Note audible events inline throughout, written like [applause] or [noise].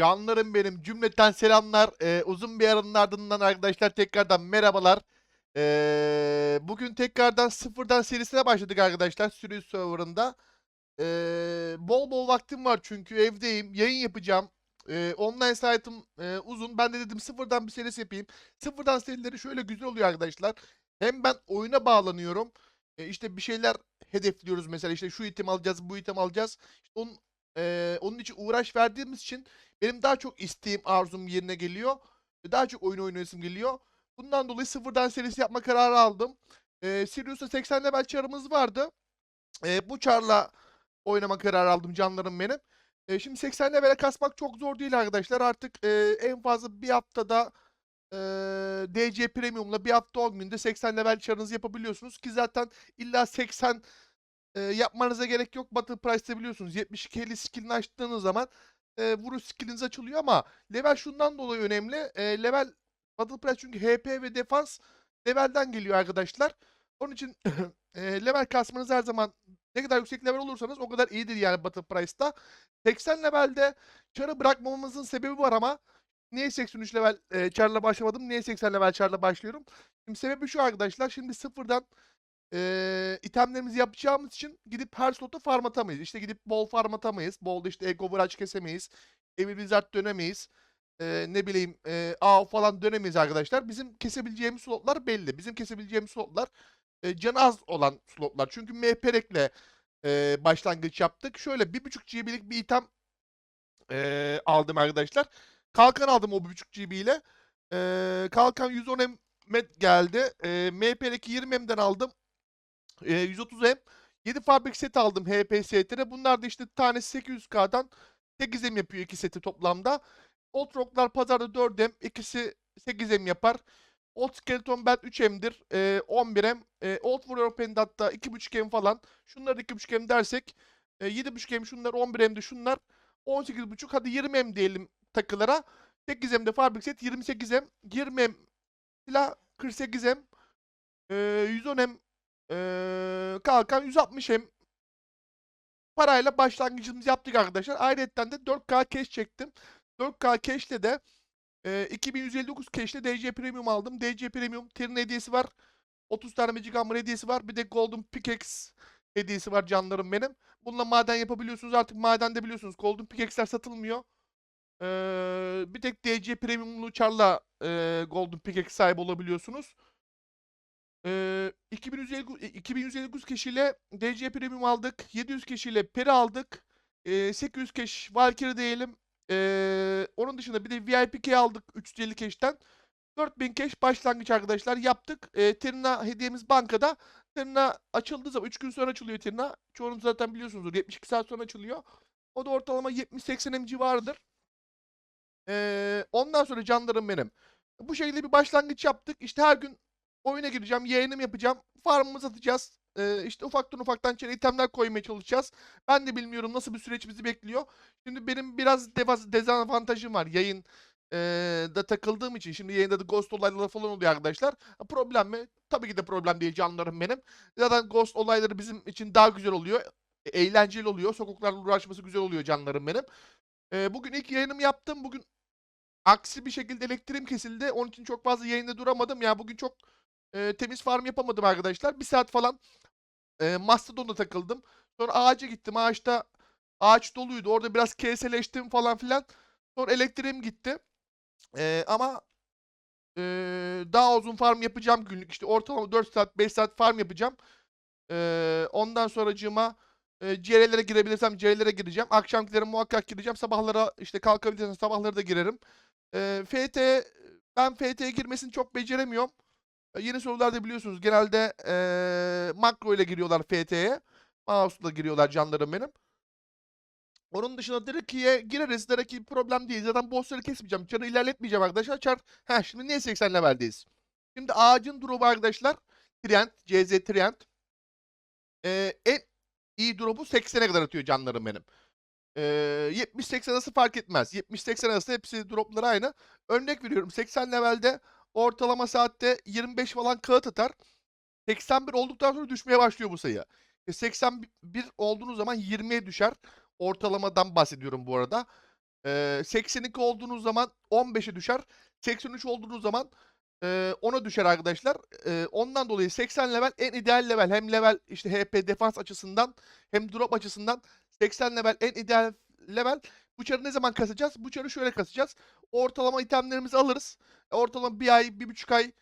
Canlarım benim cümleten selamlar. Ee, uzun bir aranın ardından arkadaşlar tekrardan merhabalar. Ee, bugün tekrardan sıfırdan serisine başladık arkadaşlar Sirius serverında. Ee, bol bol vaktim var çünkü evdeyim. Yayın yapacağım. Ee, online site'ım e, uzun. Ben de dedim sıfırdan bir serisi yapayım. Sıfırdan serileri şöyle güzel oluyor arkadaşlar. Hem ben oyuna bağlanıyorum. E, işte bir şeyler hedefliyoruz mesela işte şu item alacağız, bu item alacağız. İşte onun, e, onun için uğraş verdiğimiz için benim daha çok isteğim, arzum yerine geliyor. Ve Daha çok oyun oynayasım geliyor. Bundan dolayı sıfırdan serisi yapma kararı aldım. E, Sirius'ta 80 level çarımız vardı. E, bu çarla oynama kararı aldım canlarım benim. E, şimdi 80 level'e kasmak çok zor değil arkadaşlar. Artık e, en fazla bir haftada e, DC Premium'la bir hafta 10 günde 80 level çarınızı yapabiliyorsunuz. Ki zaten illa 80 e, yapmanıza gerek yok. Battle Price'te biliyorsunuz 72 50 skillini açtığınız zaman e, vuruş skilliniz açılıyor ama level şundan dolayı önemli. E, level Battle Price çünkü HP ve defans levelden geliyor arkadaşlar. Onun için [laughs] e, level kasmanız her zaman ne kadar yüksek level olursanız o kadar iyidir yani Battle Price'ta. 80 levelde çarı bırakmamamızın sebebi var ama niye 83 level e, çarla başlamadım? Niye 80 level çarla başlıyorum? Şimdi sebebi şu arkadaşlar. Şimdi sıfırdan e, itemlerimizi yapacağımız için gidip her slota farm atamayız. İşte gidip bol farm atamayız. Bolda işte Ego Virage kesemeyiz. Evil Wizard dönemeyiz. E, ne bileyim e, AO falan dönemeyiz arkadaşlar. Bizim kesebileceğimiz slotlar belli. Bizim kesebileceğimiz slotlar e, canı az olan slotlar. Çünkü MPREK'le e, başlangıç yaptık. Şöyle 1.5 GB'lik bir item e, aldım arkadaşlar. Kalkan aldım o 1.5 GB ile. E, kalkan 110 M geldi. E, MPREK'i 20 M'den aldım. E, 130 M. 7 fabrik set aldım HP setine. Bunlar da işte tanesi 800K'dan 8 M yapıyor iki seti toplamda. Old Rock'lar pazarda 4 M. ikisi 8 M yapar. Old Skeleton Belt 3 M'dir. E, 11 M. E, Old Warrior Pendant'ta 2.5 M falan. Şunlar 2.5 M dersek e, 7.5 M şunlar 11 M'di şunlar 18.5 hadi 20 M diyelim takılara. 8 M'de fabrik set 28 M. 20 M silah 48 M. E, 110 M e, kalkan 160 M parayla başlangıcımızı yaptık arkadaşlar. Ayrıca de 4K cash çektim. 4K cash'le de e, 2159 cash'le DC Premium aldım. DC Premium Terin hediyesi var. 30 tane Magic Hammer hediyesi var. Bir de Golden Pickaxe hediyesi var canlarım benim. Bununla maden yapabiliyorsunuz. Artık madende biliyorsunuz Golden Pickaxe'ler satılmıyor. Ee, bir tek DC Premium'lu çarla e, Golden Pickaxe sahibi olabiliyorsunuz. Ee, 2159, 2159 kişiyle DC Premium aldık. 700 kişiyle Peri aldık. Ee, 800 keş Valkyrie diyelim. Ee, onun dışında bir de VIP key aldık 350 keşten. 4000 keş başlangıç arkadaşlar yaptık. Ee, Trina hediyemiz bankada. Trina açıldığı zaman 3 gün sonra açılıyor Trina. Çoğunuz zaten biliyorsunuzdur. 72 saat sonra açılıyor. O da ortalama 70-80 M civarıdır. Ee, ondan sonra canlarım benim. Bu şekilde bir başlangıç yaptık. İşte her gün oyuna gireceğim, yayınım yapacağım. Farmımızı atacağız. Ee, işte ufaktan ufaktan içeri itemler koymaya çalışacağız. Ben de bilmiyorum nasıl bir süreç bizi bekliyor. Şimdi benim biraz dezavantajım var. Yayın eee, da takıldığım için. Şimdi yayında da ghost olayları falan oluyor arkadaşlar. Problem mi? Tabii ki de problem değil canlarım benim. Zaten ghost olayları bizim için daha güzel oluyor. e- Eğlenceli oluyor. Sokaklarla uğraşması güzel oluyor canlarım benim. Eee, bugün ilk yayınımı yaptım. Bugün aksi bir şekilde elektriğim kesildi. Onun için çok fazla yayında duramadım. Ya bugün çok eee, temiz farm yapamadım arkadaşlar. Bir saat falan eee Mastodon'da takıldım. Sonra ağaca gittim. Ağaçta ağaç doluydu. Orada biraz KS'leştim falan filan. Sonra elektriğim gitti. Eee, ama eee, daha uzun farm yapacağım günlük. İşte ortalama 4 saat 5 saat farm yapacağım. Eee, ondan sonracığıma eee CR'lere girebilirsem CR'lere gireceğim. Akşamkileri muhakkak gireceğim. Sabahlara işte kalkabilirsem sabahları da girerim. Eee FT ben FT'ye girmesini çok beceremiyorum. E, Yeni sorularda biliyorsunuz genelde eee makro ile giriyorlar FT'ye. Mouse'la giriyorlar canlarım benim. Onun dışında Draki'ye gireriz. Draki problem değil. Zaten bossları kesmeyeceğim. Çarı ilerletmeyeceğim arkadaşlar. Çar... Heh şimdi niye 80 leveldeyiz? Şimdi ağacın drop'u arkadaşlar. Trend. CZ Trend. Ee, en iyi drop'u 80'e kadar atıyor canlarım benim. Ee, 70-80 arası fark etmez. 70-80 arası hepsi dropları aynı. Örnek veriyorum 80 levelde ortalama saatte 25 falan kağıt atar. 81 olduktan sonra düşmeye başlıyor bu sayı. E, 81 olduğunuz zaman 20'ye düşer. Ortalamadan bahsediyorum bu arada. Ee, 82 olduğunuz zaman 15'e düşer. 83 olduğunuz zaman e, 10'a düşer arkadaşlar. E, ondan dolayı 80 level en ideal level. Hem level işte HP defans açısından hem drop açısından 80 level en ideal level. Bu ne zaman kasacağız? Bu çarı şöyle kasacağız. Ortalama itemlerimizi alırız. E, Ortalama bir ay, bir buçuk ay,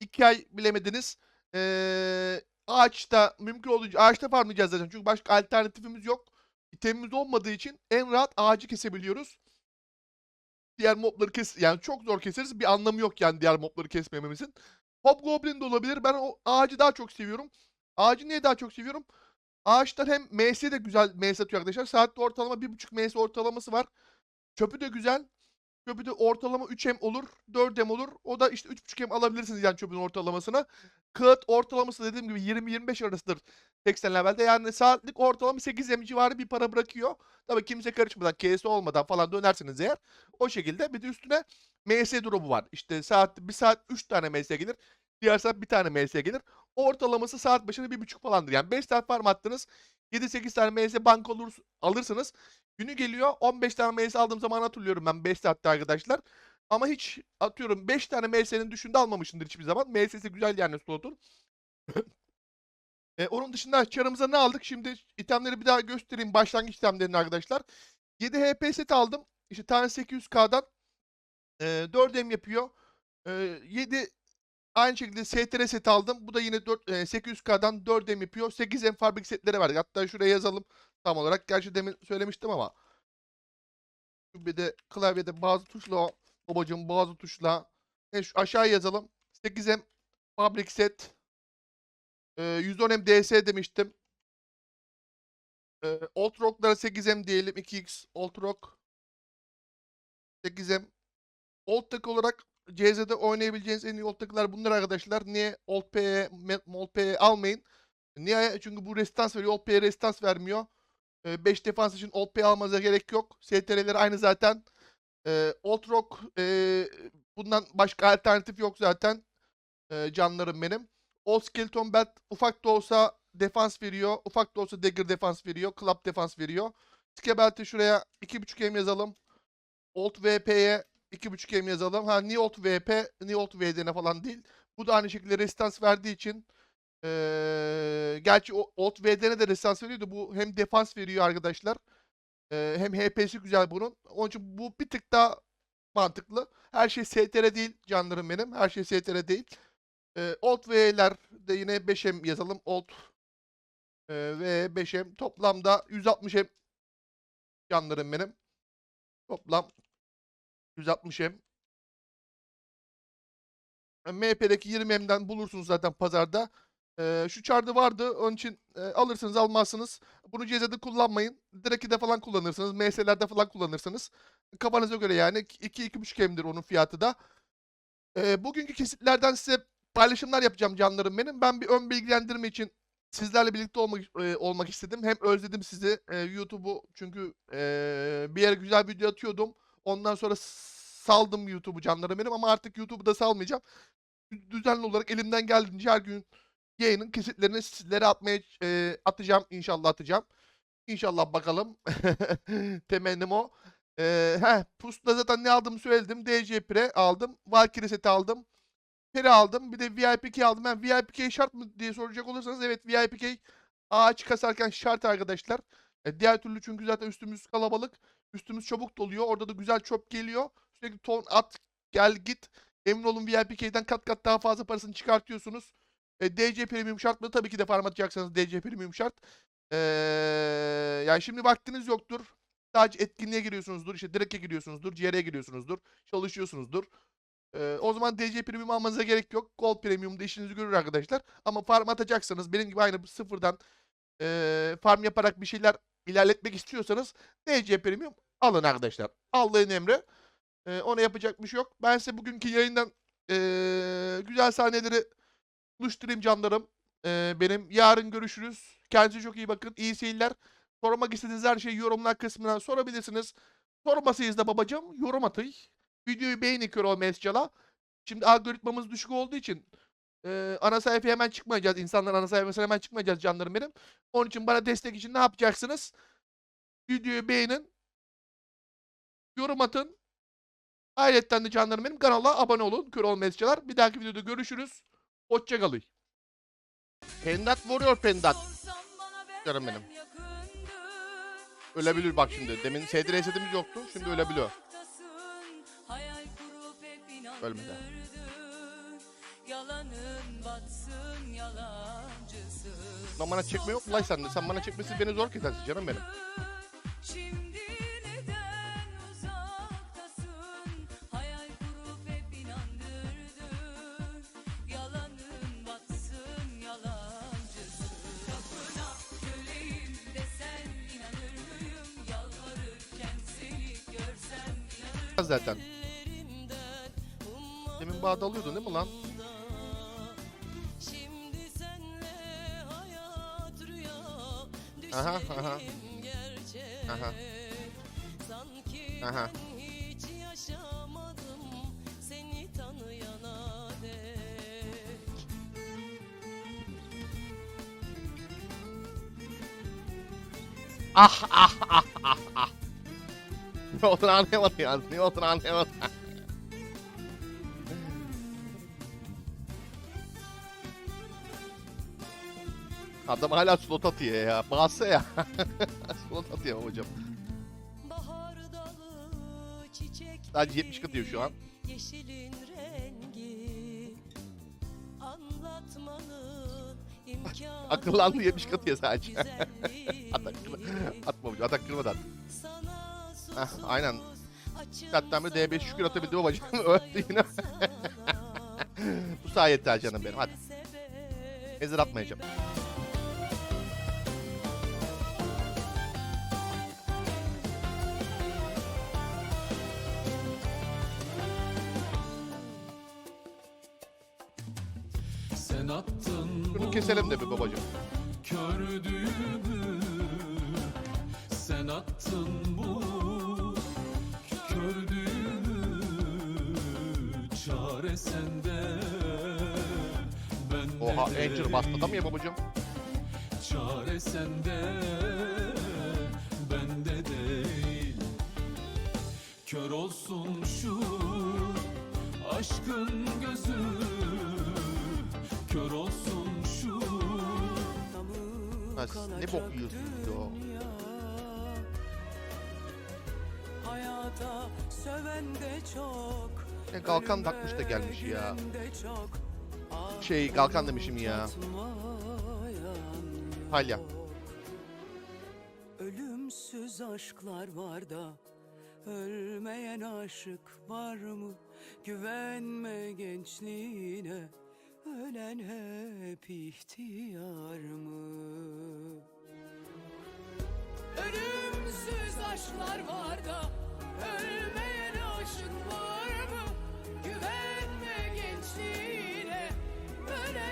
iki ay bilemediniz. Ee, ağaçta mümkün olduğunca ağaçta farmlayacağız zaten. Çünkü başka alternatifimiz yok. İtemimiz olmadığı için en rahat ağacı kesebiliyoruz. Diğer mobları kes yani çok zor keseriz. Bir anlamı yok yani diğer mobları kesmememizin. Hobgoblin de olabilir. Ben o ağacı daha çok seviyorum. Ağacı niye daha çok seviyorum? Ağaçlar hem MS de güzel MS atıyor arkadaşlar. Saatte ortalama 1.5 MS ortalaması var. Çöpü de güzel. Çöpü de ortalama 3M olur, 4M olur. O da işte 3.5M alabilirsiniz yani çöpün ortalamasına. Kağıt ortalaması dediğim gibi 20-25 arasıdır 80 levelde. Yani saatlik ortalama 8M civarı bir para bırakıyor. Tabii kimse karışmadan, KS olmadan falan dönersiniz eğer. O şekilde bir de üstüne MS drop'u var. İşte saat bir saat 3 tane MS gelir. Diğer saat bir tane MS gelir. Ortalaması saat başına 1.5 falandır. Yani 5 saat farm attınız. 7-8 tane MS bank olur, alırsınız. Günü geliyor 15 tane MS aldığım zaman hatırlıyorum ben 5 saatte arkadaşlar. Ama hiç atıyorum 5 tane MS'nin düşünde almamışımdır hiçbir zaman. MS'si güzel yani slotun. e, onun dışında çarımıza ne aldık? Şimdi itemleri bir daha göstereyim. Başlangıç itemlerini arkadaşlar. 7 HP set aldım. İşte tanesi 800k'dan. E, 4M yapıyor. E, 7 Aynı şekilde STR set aldım. Bu da yine 4, e, 800K'dan 4M yapıyor. 8M fabrik setleri var. Hatta şuraya yazalım tam olarak. Gerçi demin söylemiştim ama. Bir de klavyede bazı tuşla babacığım bazı tuşla. E, şu aşağı yazalım. 8M fabrik set. E, 110M DS demiştim. E, Old Rock'lara 8M diyelim. 2X Old Rock. 8M. Old Tech olarak CZ'de oynayabileceğiniz en iyi old takılar bunlar arkadaşlar. Niye Old P'ye, Old P'ye almayın? Niye? Çünkü bu restans veriyor. Old P'ye restans vermiyor. 5 defans için Old P almanıza gerek yok. STR'ler aynı zaten. E, Old Rock e, bundan başka alternatif yok zaten. E, canlarım benim. Old Skeleton Belt ufak da olsa defans veriyor. Ufak da olsa dagger defans veriyor. Club defans veriyor. Ske Belt'i şuraya 2.5 M yazalım. Old VP'ye 2.5 M yazalım. Ha Niolt VP, Niolt VDN falan değil. Bu da aynı şekilde restans verdiği için ee, gerçi o Old VDN de restans veriyordu. Bu hem defans veriyor arkadaşlar. Ee, hem HP'si güzel bunun. Onun için bu bir tık daha mantıklı. Her şey STR değil canlarım benim. Her şey STR değil. Ee, Old V'ler de yine 5M yazalım. Old e, ve 5M. Toplamda 160M canlarım benim. Toplam 160M. MHP'deki 20M'den bulursunuz zaten pazarda. Ee, şu çardı vardı. Onun için e, alırsınız almazsınız. Bunu CZ'de kullanmayın. Direkt'de falan kullanırsınız. MS'lerde falan kullanırsınız. Kafanıza göre yani. 2-2,5M'dir onun fiyatı da. Ee, bugünkü kesitlerden size paylaşımlar yapacağım canlarım benim. Ben bir ön bilgilendirme için sizlerle birlikte olmak e, olmak istedim. Hem özledim sizi e, YouTube'u çünkü e, bir yere güzel video atıyordum. Ondan sonra saldım YouTube'u canlarım benim ama artık YouTube'u da salmayacağım. Düzenli olarak elimden geldiğince her gün yayının kesitlerini sizlere atmaya e, atacağım. İnşallah atacağım. İnşallah bakalım. [laughs] Temennim o. E, heh, Pus'ta zaten ne aldığımı söyledim. DC Pre aldım. Valkyrie seti aldım. Peri aldım. Bir de VIP key aldım. Ben VIP key şart mı diye soracak olursanız evet VIP key ağaç kasarken şart arkadaşlar. E, diğer türlü çünkü zaten üstümüz kalabalık. Üstümüz çabuk doluyor. Orada da güzel çöp geliyor. Sürekli ton at gel git. Emin olun VIPK'den kat kat daha fazla parasını çıkartıyorsunuz. E, DC Premium şart mı? Tabii ki de farm atacaksanız DC Premium şart. E, yani şimdi vaktiniz yoktur. Sadece etkinliğe giriyorsunuzdur. işte direk'e giriyorsunuzdur. CR'ye giriyorsunuzdur. Çalışıyorsunuzdur. E, o zaman DC Premium almanıza gerek yok. Gold Premium'da işinizi görür arkadaşlar. Ama farm atacaksanız benim gibi aynı sıfırdan e, farm yaparak bir şeyler ilerletmek istiyorsanız DC Premium alın arkadaşlar. Allah'ın emri. Ee, ona yapacak bir şey yok. Ben size bugünkü yayından ee, güzel sahneleri buluşturayım canlarım. Ee, benim yarın görüşürüz. Kendinize çok iyi bakın. İyi seyirler. Sormak istediğiniz her şeyi yorumlar kısmına sorabilirsiniz. Sormasayız da babacığım yorum atın. Videoyu beğenin kör olmaya cala. Şimdi algoritmamız düşük olduğu için e, ana sayfaya hemen çıkmayacağız. İnsanlar ana sayfasına hemen çıkmayacağız canlarım benim. Onun için bana destek için ne yapacaksınız? Videoyu beğenin. yorum atın. Ayrıca de canlarım benim kanala abone olun. Kör olmayasıcalar. Bir dahaki videoda görüşürüz. Hoşçakalın. Pendat vuruyor Pendat. Canım benim. Ölebilir bak şimdi. Demin SD resetimiz yoktu. Şimdi ölebiliyor. Ölmedi. Yalanın batsın yalancısın. Lan bana çekme yok lan sende? Sen bana çekmesi beni zor kesersin canım benim. Şimdi neden uzaktasın? Hayal kurup hep inandırdın. Yalanın batsın yalancısın. Kapına köleyim desen inanır mıyım? Yalvarırken seni görsem inanır Zaten. Demin bağda alıyordun değil mi lan? Aha, aha. Aha. Sanki Aha. ben hiç yaşamadım seni tanıyana dek Ah ah ah ah ah. [laughs] Ne olduğunu anlayamadım ya. Ne olduğunu anlayamadım. Adam hala slot atıyor ya. Bağırsa ya. [laughs] slot atıyor hocam. Sadece 70 katıyor şu an. Yeşilin rengi Anlatmanın Akıllandı 70 katıyor sadece. Atak, atma hocam. Atak kırmadan. Sana Heh, aynen. Hatta bir D5 şükür atabildi babacığım. Öldü yine. Bu sayede canım benim. Hadi. Ezir atmayacağım. Sen attın Şunu bu keselim de bir babacığım. kör düğümü. Sen attın bu kör düğümü. Çare sende. Ben Oha Angel bastı da mı ya babacığım? Çare sende. Bende değil. Kör olsun şu aşkın gözü Kör olsun şu Ha, siz ne bok yiyorsunuz ya? Hayata söven de çok Ya Galkan takmış da gelmiş ya. Şey Galkan demişim ya. yok. Ölümsüz aşklar var da Ölmeyen aşık var mı? Güvenme gençliğine ölen hep ihtiyar mı? Ölümsüz aşklar var da ölmeyen aşık var mı? Güvenme gençliğe